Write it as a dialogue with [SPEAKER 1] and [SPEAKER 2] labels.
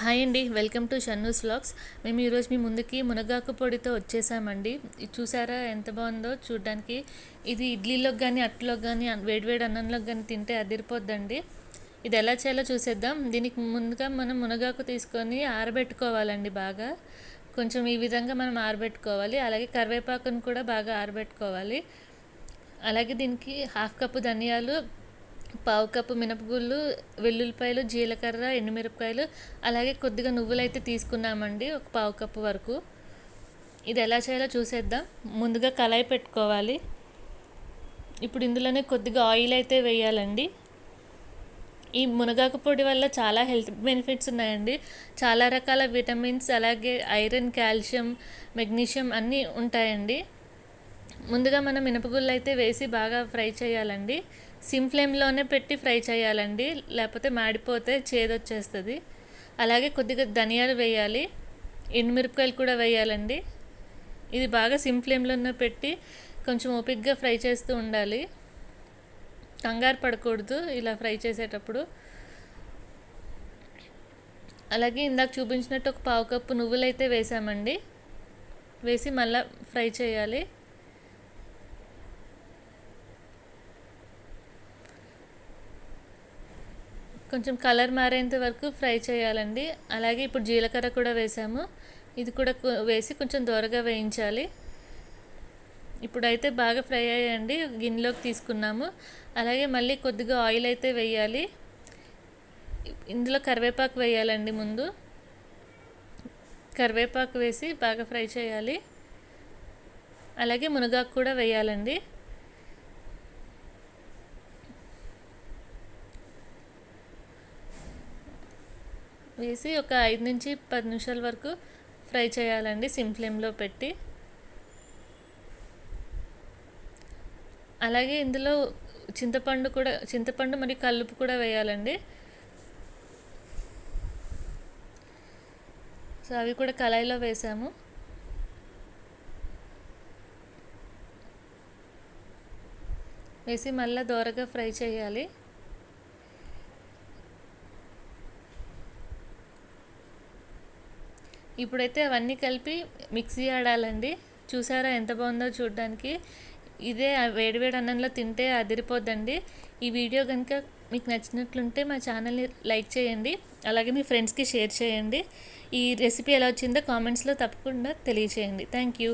[SPEAKER 1] Hi అండి welcome to Shannu's vlogs. మేము ఈరోజు మీ ముందుకి మునగాకు పొడితో వచ్చేసామండి. ఇది చూసారా ఎంత బాగుందో? చూడడానికి ఇది ఇడ్లీలోకి కానీ అట్లోకి కానీ వేడివేడి అన్నంలోకి కానీ తింటే అదిరిపోద్దండి. ఇది ఎలా చేయాలో చూసేద్దాం. దీనికి ముందుగా మనం మునగాకు తీసుకొని ఆరబెట్టుకోవాలండి బాగా. కొంచెం ఈ విధంగా మనం ఆరబెట్టుకోవాలి. అలాగే కరివేపాకును కూడా బాగా ఆరబెట్టుకోవాలి. అలాగే దీనికి హాఫ్ కప్పు ధనియాలు పావు కప్పు మినపగుళ్ళు వెల్లుల్లిపాయలు జీలకర్ర ఎండుమిరపకాయలు అలాగే కొద్దిగా నువ్వులు అయితే తీసుకున్నామండి ఒక పావు కప్పు వరకు. ఇది ఎలా చేయాలో చూసేద్దాం. ముందుగా కళాయి పెట్టుకోవాలి. ఇప్పుడు ఇందులోనే కొద్దిగా ఆయిల్ అయితే వేయాలండి. ఈ మునగాకు పొడి వల్ల చాలా హెల్త్ బెనిఫిట్స్ ఉన్నాయండి. చాలా రకాల విటమిన్స్ అలాగే ఐరన్ కాల్షియం మెగ్నీషియం అన్నీ ఉంటాయండి. ముందుగా మనం మినపగుళ్ళు అయితే వేసి బాగా ఫ్రై చేయాలండి. సిమ్ ఫ్లేమ్లోనే పెట్టి ఫ్రై చేయాలండి. లేకపోతే మాడిపోతే చేదొచ్చేస్తుంది. అలాగే కొద్దిగా ధనియాలు వేయాలి. ఎండుమిరపకాయలు కూడా వేయాలండి. ఇది బాగా సిమ్ ఫ్లేమ్లోనే పెట్టి కొంచెం ఓపిక్గా ఫ్రై చేస్తూ ఉండాలి. కంగారు పడకూడదు ఇలా ఫ్రై చేసేటప్పుడు. అలాగే ఇందాక చూపించినట్టు ఒక పావు కప్పు నువ్వులు అయితే వేసామండి. వేసి మళ్ళీ ఫ్రై చేయాలి. కొంచెం కలర్ మారేంత వరకు ఫ్రై చేయాలండి. అలాగే ఇప్పుడు జీలకర్ర కూడా వేసాము. ఇది కూడా వేసి కొంచెం దూరగా వేయించాలి. ఇప్పుడైతే బాగా ఫ్రై అయ్యండి గిన్నెలోకి తీసుకున్నాము. అలాగే మళ్ళీ కొద్దిగా ఆయిల్ అయితే వేయాలి. ఇందులో కరివేపాకు వేయాలండి ముందు. కరివేపాకు వేసి బాగా ఫ్రై చేయాలి. అలాగే మునగాకు కూడా వేయాలండి. వేసి ఒక ఐదు నుంచి పది నిమిషాల వరకు ఫ్రై చేయాలండి సిమ్ ఫ్లేమ్లో పెట్టి. అలాగే ఇందులో చింతపండు కూడా చింతపండు మరియు కల్లుపు కూడా వేయాలండి. సో అవి కూడా కళాయిలో వేసాము. వేసి మళ్ళీ దోరగా ఫ్రై చేయాలి. ఇప్పుడైతే అవన్నీ కలిపి మిక్సీ ఆడాలండి. చూసారా ఎంత బాగుందో చూడడానికి. ఇదే వేడివేడి అన్నంలో తింటే అదిరిపోద్దండి. ఈ వీడియో కనుక మీకు నచ్చినట్లుంటే మా ఛానల్ని లైక్ చేయండి. అలాగే మీ ఫ్రెండ్స్కి షేర్ చేయండి. ఈ రెసిపీ ఎలా వచ్చిందో కామెంట్స్లో తప్పకుండా తెలియచేయండి. Thank you.